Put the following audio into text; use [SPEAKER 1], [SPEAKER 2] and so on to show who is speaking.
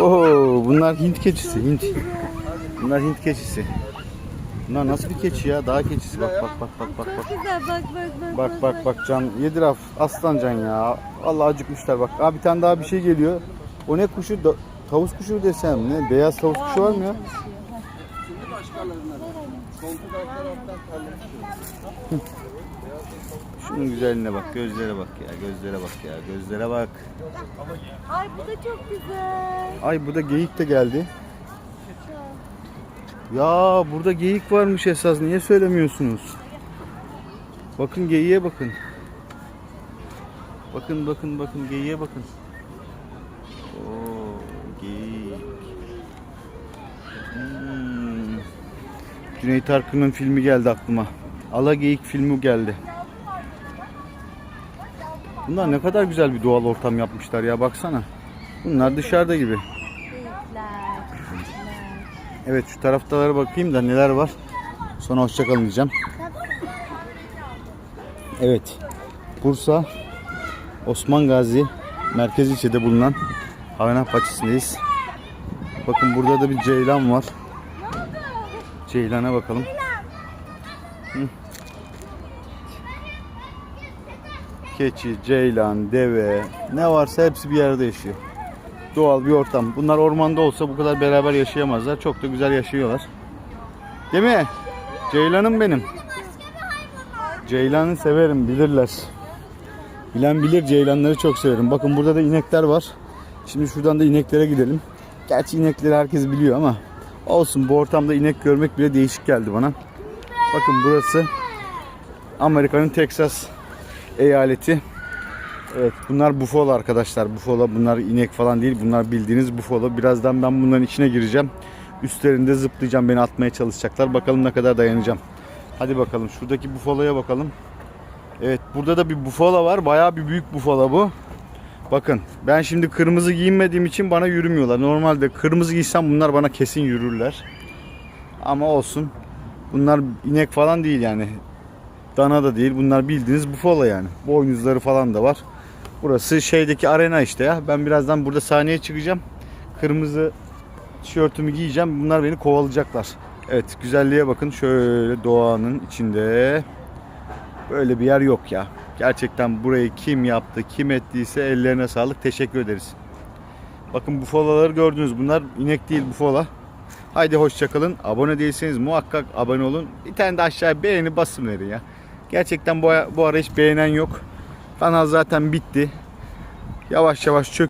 [SPEAKER 1] Oo, bunlar Hint keçisi, Hint. Bunlar Hint keçisi. Bunlar nasıl bir keçi ya? Dağ keçisi. Bak bak bak bak bak.
[SPEAKER 2] Çok güzel bak bak bak.
[SPEAKER 1] Bak bak bak can. Yedir af. Aslan can ya. Allah acıkmışlar bak. Aa bir tane daha bir şey geliyor. O ne kuşu? Da- tavus kuşu desem ne? Beyaz tavus kuşu var mı ya? Şunun güzelliğine bak, gözlere bak ya, gözlere bak ya, gözlere bak.
[SPEAKER 2] Ay bu da çok güzel.
[SPEAKER 1] Ay bu da geyik de geldi. Ya burada geyik varmış esas. Niye söylemiyorsunuz? Bakın geyiğe bakın. Bakın bakın bakın geyiğe bakın. Oo geyik. Hmm. Cüneyt Arkın'ın filmi geldi aklıma. Ala Geyik filmi geldi. Bunlar ne kadar güzel bir doğal ortam yapmışlar ya baksana. Bunlar dışarıda gibi. Evet şu taraftalara bakayım da neler var. Sonra hoşçakalın diyeceğim. Evet. Bursa Osman Gazi merkez ilçede bulunan hayvanat bahçesindeyiz. Bakın burada da bir ceylan var. Ceylana bakalım. Keçi, ceylan, deve ne varsa hepsi bir yerde yaşıyor. Doğal bir ortam. Bunlar ormanda olsa bu kadar beraber yaşayamazlar. Çok da güzel yaşıyorlar. Değil mi? Ceylanım benim. Ceylanı severim bilirler. Bilen bilir ceylanları çok severim. Bakın burada da inekler var. Şimdi şuradan da ineklere gidelim. Gerçi inekleri herkes biliyor ama olsun bu ortamda inek görmek bile değişik geldi bana. Bakın burası Amerika'nın Texas eyaleti. Evet bunlar bufalo arkadaşlar. Bufalo bunlar inek falan değil. Bunlar bildiğiniz bufalo. Birazdan ben bunların içine gireceğim. Üstlerinde zıplayacağım. Beni atmaya çalışacaklar. Bakalım ne kadar dayanacağım. Hadi bakalım. Şuradaki bufaloya bakalım. Evet burada da bir bufalo var. Bayağı bir büyük bufalo bu. Bakın ben şimdi kırmızı giyinmediğim için bana yürümüyorlar. Normalde kırmızı giysem bunlar bana kesin yürürler. Ama olsun. Bunlar inek falan değil yani. Dana da değil. Bunlar bildiğiniz bufalo yani. Boynuzları falan da var. Burası şeydeki arena işte ya. Ben birazdan burada sahneye çıkacağım. Kırmızı tişörtümü giyeceğim. Bunlar beni kovalayacaklar. Evet güzelliğe bakın. Şöyle doğanın içinde. Böyle bir yer yok ya. Gerçekten burayı kim yaptı, kim ettiyse ellerine sağlık. Teşekkür ederiz. Bakın bufalaları gördünüz. Bunlar inek değil bufala. Haydi hoşçakalın. Abone değilseniz muhakkak abone olun. Bir tane de aşağıya beğeni basın verin ya. Gerçekten bu, bu ara hiç beğenen yok. Kanal zaten bitti. Yavaş yavaş çök.